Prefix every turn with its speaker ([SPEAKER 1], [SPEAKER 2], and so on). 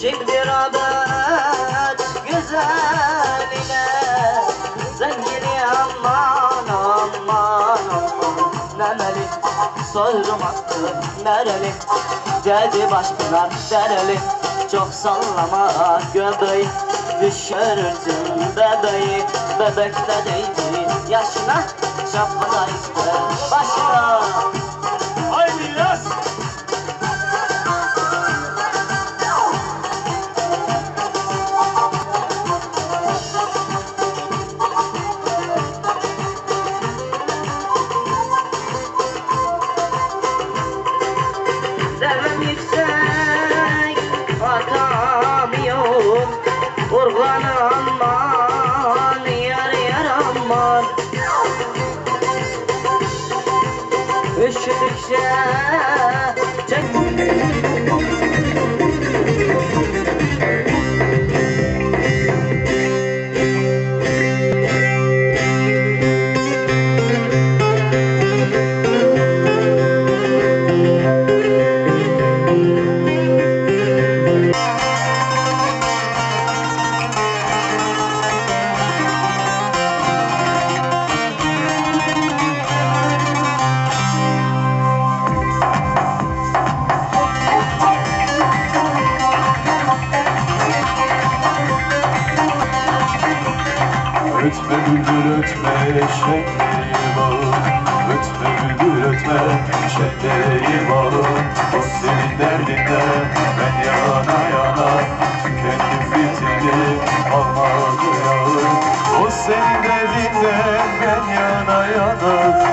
[SPEAKER 1] Şimdi rağbet güzeline Zengini aman aman aman. Nemeli soyrum attı nereli Dedi başpınar dereli Çok sallama göbeği. Düşürürsün bebeği Bebek de değil yaşına Şapkada işte başına Zerrem yüksek atamıyorum Kurban aman yar yar aman. Üşüdükçe
[SPEAKER 2] Ötme bülbül ötme şenliği bağın Ötme bülbül ötme şenliği bağın O senin derdinden ben yana yana Tükendim bitini almadı yağın O senin derdinden ben yana yana